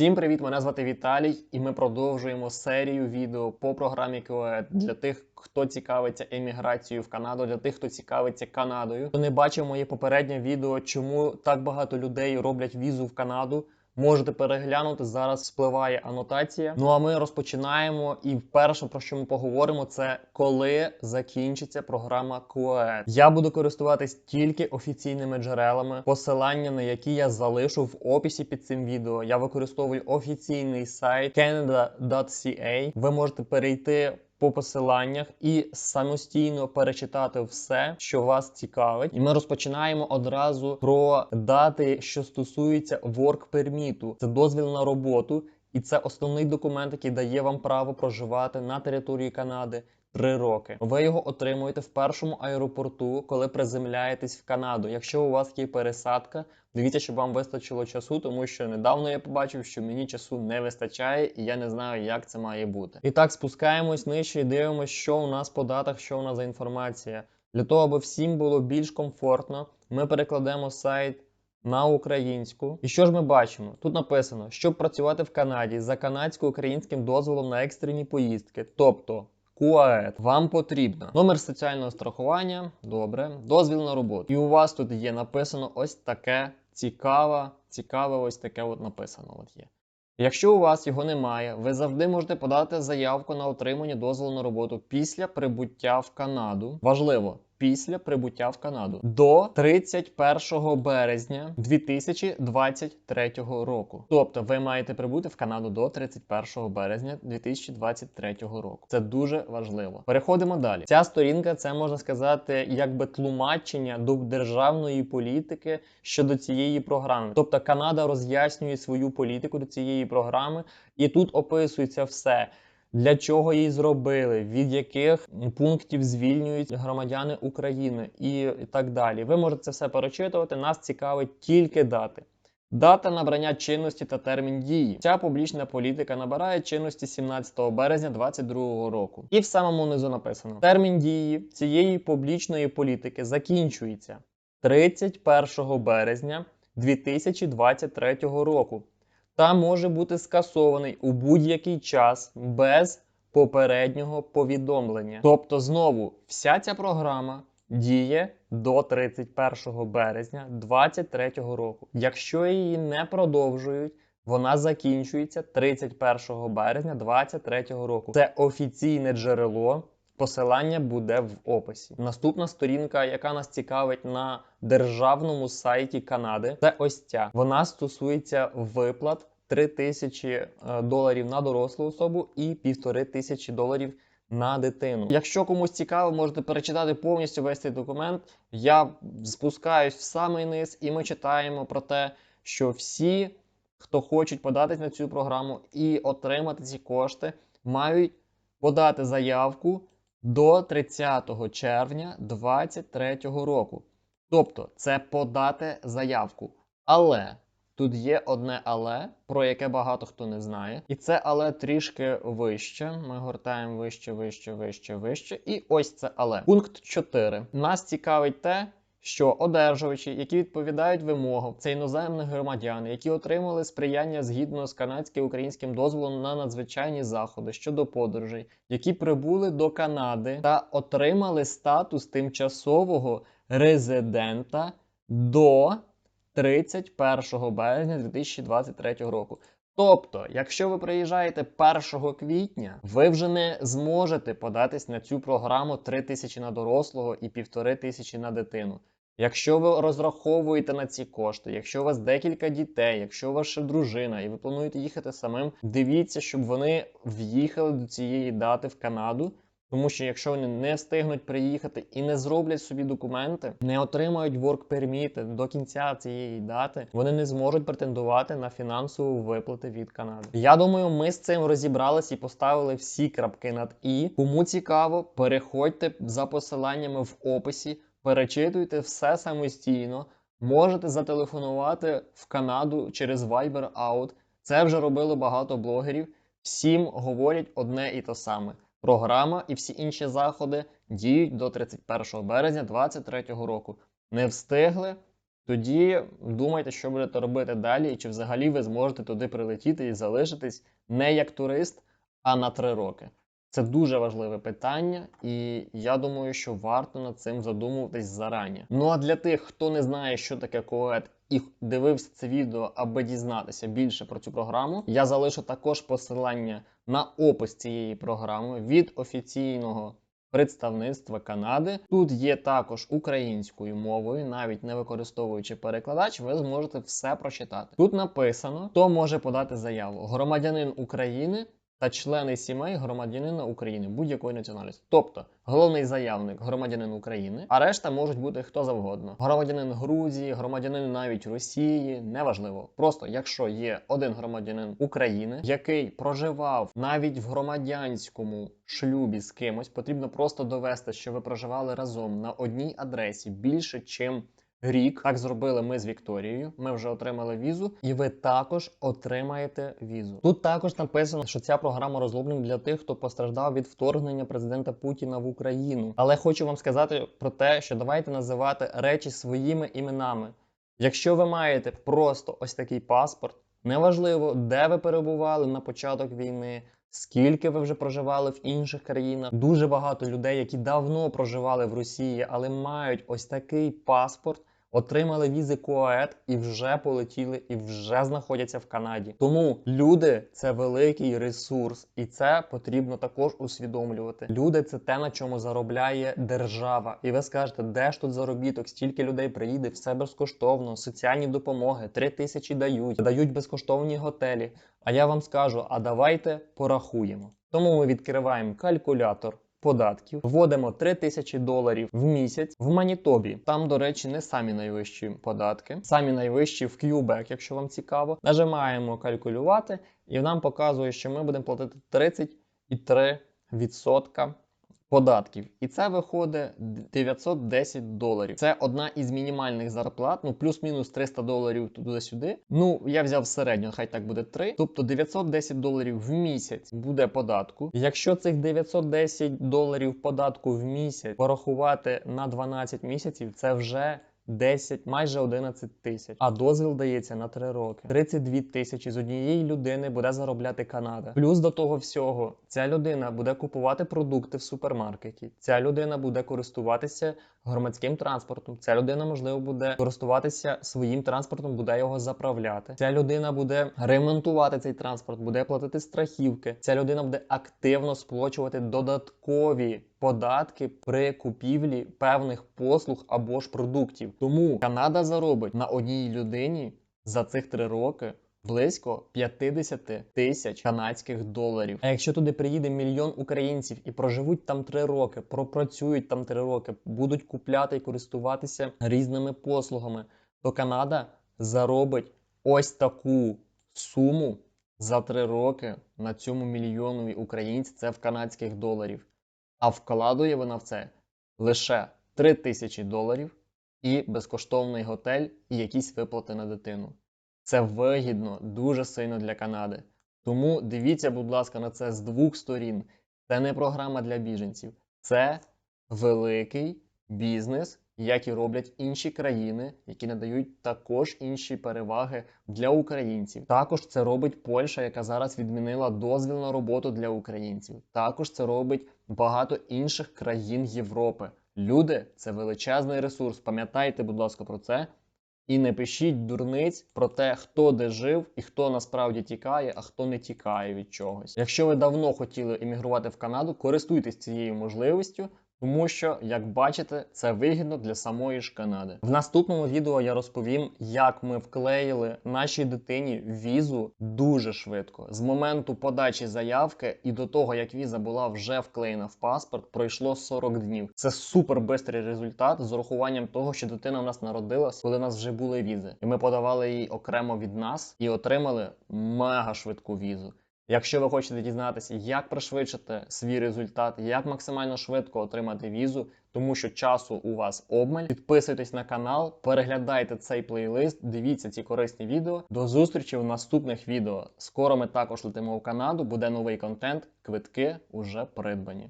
Всім привіт! Мене звати Віталій, і ми продовжуємо серію відео по програмі QE для тих, хто цікавиться еміграцією в Канаду, для тих, хто цікавиться Канадою. Хто не бачив моє попереднє відео, чому так багато людей роблять візу в Канаду. Можете переглянути зараз. Спливає анотація. Ну а ми розпочинаємо. І перше, про що ми поговоримо, це коли закінчиться програма QE. Я буду користуватись тільки офіційними джерелами, посилання на які я залишу в описі під цим відео. Я використовую офіційний сайт canada.ca. Ви можете перейти. По посиланнях і самостійно перечитати все, що вас цікавить, і ми розпочинаємо одразу про дати, що стосуються work permit. Це дозвіл на роботу, і це основний документ, який дає вам право проживати на території Канади. Три роки ви його отримуєте в першому аеропорту, коли приземляєтесь в Канаду. Якщо у вас є пересадка, дивіться, щоб вам вистачило часу, тому що недавно я побачив, що мені часу не вистачає, і я не знаю, як це має бути. І так спускаємось нижче і дивимося, що у нас по датах, що у нас за інформація. Для того, аби всім було більш комфортно, ми перекладемо сайт. На українську, і що ж ми бачимо? Тут написано, щоб працювати в Канаді за канадсько-українським дозволом на екстрені поїздки, тобто КУАЕТ, вам потрібно номер соціального страхування, добре, дозвіл на роботу. І у вас тут є написано ось таке цікаве, цікаве, ось таке от написано. От є. Якщо у вас його немає, ви завжди можете подати заявку на отримання дозволу на роботу після прибуття в Канаду. Важливо, після прибуття в Канаду до 31 березня 2023 року. Тобто ви маєте прибути в Канаду до 31 березня 2023 року. Це дуже важливо. Переходимо далі. Ця сторінка це можна сказати, якби тлумачення до державної політики щодо цієї програми. Тобто Канада роз'яснює свою політику до цієї програми, і тут описується все для чого її зробили, від яких пунктів звільнюють громадяни України і так далі. Ви можете це все перечитувати. Нас цікавить тільки дати. Дата набрання чинності та термін дії. Ця публічна політика набирає чинності 17 березня 2022 року. І в самому низу написано: термін дії цієї публічної політики закінчується 31 березня 2023 року та може бути скасований у будь-який час без попереднього повідомлення. Тобто, знову, вся ця програма діє до 31 березня 2023 року. Якщо її не продовжують, вона закінчується 31 березня 2023 року. Це офіційне джерело. Посилання буде в описі. Наступна сторінка, яка нас цікавить на державному сайті Канади, це ось ця. Вона стосується виплат 3 тисячі е, доларів на дорослу особу і півтори тисячі доларів на дитину. Якщо комусь цікаво, можете перечитати повністю весь цей документ. Я спускаюсь в самий низ, і ми читаємо про те, що всі, хто хочуть податись на цю програму і отримати ці кошти, мають подати заявку до 30 червня 2023 року. Тобто, це подати заявку. Але Тут є одне але, про яке багато хто не знає. І це але трішки вище. Ми гортаємо вище, вище, вище, вище. І ось це але. Пункт 4. Нас цікавить те, що одержувачі, які відповідають вимогам, це іноземні громадяни, які отримали сприяння згідно з канадським українським дозволом на надзвичайні заходи щодо подорожей, які прибули до Канади та отримали статус тимчасового резидента до 31 березня 2023 року. Тобто, якщо ви приїжджаєте 1 квітня, ви вже не зможете податись на цю програму 3 тисячі на дорослого і півтори тисячі на дитину. Якщо ви розраховуєте на ці кошти, якщо у вас декілька дітей, якщо ще дружина, і ви плануєте їхати самим, дивіться, щоб вони в'їхали до цієї дати в Канаду. Тому що якщо вони не встигнуть приїхати і не зроблять собі документи, не отримають work permit до кінця цієї дати, вони не зможуть претендувати на фінансову виплати від Канади. Я думаю, ми з цим розібрались і поставили всі крапки над і. Кому цікаво, переходьте за посиланнями в описі, перечитуйте все самостійно. Можете зателефонувати в Канаду через Viber Out. Це вже робили багато блогерів. Всім говорять одне і те саме. Програма і всі інші заходи діють до 31 березня 2023 року. Не встигли? тоді думайте, що будете робити далі, і чи взагалі ви зможете туди прилетіти і залишитись не як турист, а на три роки. Це дуже важливе питання, і я думаю, що варто над цим задумуватись зарані. Ну а для тих, хто не знає, що таке КОЕД, і дивився це відео, аби дізнатися більше про цю програму, я залишу також посилання на опис цієї програми від офіційного представництва Канади. Тут є також українською мовою, навіть не використовуючи перекладач, ви зможете все прочитати. Тут написано, хто може подати заяву: громадянин України та члени сімей громадянина України будь-якої національності. Тобто головний заявник громадянин України, а решта можуть бути хто завгодно. Громадянин Грузії, громадянин навіть Росії, неважливо. Просто якщо є один громадянин України, який проживав навіть в громадянському шлюбі з кимось, потрібно просто довести, що ви проживали разом на одній адресі більше, чим рік. Так зробили ми з Вікторією. Ми вже отримали візу, і ви також отримаєте візу. Тут також написано, що ця програма розроблена для тих, хто постраждав від вторгнення президента Путіна в Україну. Але хочу вам сказати про те, що давайте називати речі своїми іменами. Якщо ви маєте просто ось такий паспорт, неважливо, де ви перебували на початок війни. Скільки ви вже проживали в інших країнах? Дуже багато людей, які давно проживали в Росії, але мають ось такий паспорт, отримали візи КОЕД і вже полетіли, і вже знаходяться в Канаді. Тому люди це великий ресурс, і це потрібно також усвідомлювати. Люди це те, на чому заробляє держава. І ви скажете, де ж тут заробіток? Стільки людей приїде, все безкоштовно, соціальні допомоги, три тисячі дають, дають безкоштовні готелі. А я вам скажу: а давайте порахуємо. Тому ми відкриваємо калькулятор податків, вводимо 3 тисячі доларів в місяць в Манітобі. Там, до речі, не самі найвищі податки, самі найвищі в К'юбек, якщо вам цікаво. Нажимаємо калькулювати, і нам показує, що ми будемо платити 33% податків. І це виходить 910 доларів. Це одна із мінімальних зарплат, ну плюс-мінус 300 доларів туди-сюди. Ну, я взяв середньо, хай так буде 3. Тобто 910 доларів в місяць буде податку. Якщо цих 910 доларів податку в місяць порахувати на 12 місяців, це вже 10, майже 11 тисяч. А дозвіл дається на 3 роки. 32 тисячі з однієї людини буде заробляти Канада. Плюс до того всього, ця людина буде купувати продукти в супермаркеті. Ця людина буде користуватися громадським транспортом. Ця людина, можливо, буде користуватися своїм транспортом, буде його заправляти. Ця людина буде ремонтувати цей транспорт, буде платити страхівки. Ця людина буде активно сплачувати додаткові податки при купівлі певних послуг або ж продуктів. Тому Канада заробить на одній людині за цих три роки. Близько 50 тисяч канадських доларів. А якщо туди приїде мільйон українців і проживуть там три роки, пропрацюють там три роки, будуть купляти і користуватися різними послугами, то Канада заробить ось таку суму за три роки на цьому мільйонові українців. Це в канадських доларів. А вкладує вона в це лише 3 тисячі доларів і безкоштовний готель, і якісь виплати на дитину. Це вигідно дуже сильно для Канади. Тому дивіться, будь ласка, на це з двох сторін. Це не програма для біженців, це великий бізнес, як і роблять інші країни, які надають також інші переваги для українців. Також це робить Польща, яка зараз відмінила дозвіл на роботу для українців. Також це робить багато інших країн Європи. Люди це величезний ресурс. Пам'ятайте, будь ласка, про це. І не пишіть дурниць про те, хто де жив і хто насправді тікає, а хто не тікає від чогось. Якщо ви давно хотіли емігрувати в Канаду, користуйтесь цією можливістю. Тому що, як бачите, це вигідно для самої ж Канади. В наступному відео я розповім, як ми вклеїли нашій дитині візу дуже швидко. З моменту подачі заявки і до того, як віза була вже вклеєна в паспорт, пройшло 40 днів. Це супер бистрий результат з урахуванням того, що дитина в нас народилась, коли у нас вже були візи, і ми подавали її окремо від нас і отримали мега швидку візу. Якщо ви хочете дізнатися, як пришвидшити свій результат, як максимально швидко отримати візу, тому що часу у вас обмаль, підписуйтесь на канал, переглядайте цей плейлист, дивіться ці корисні відео. До зустрічі в наступних відео. Скоро ми також летимо в Канаду, буде новий контент, квитки уже придбані.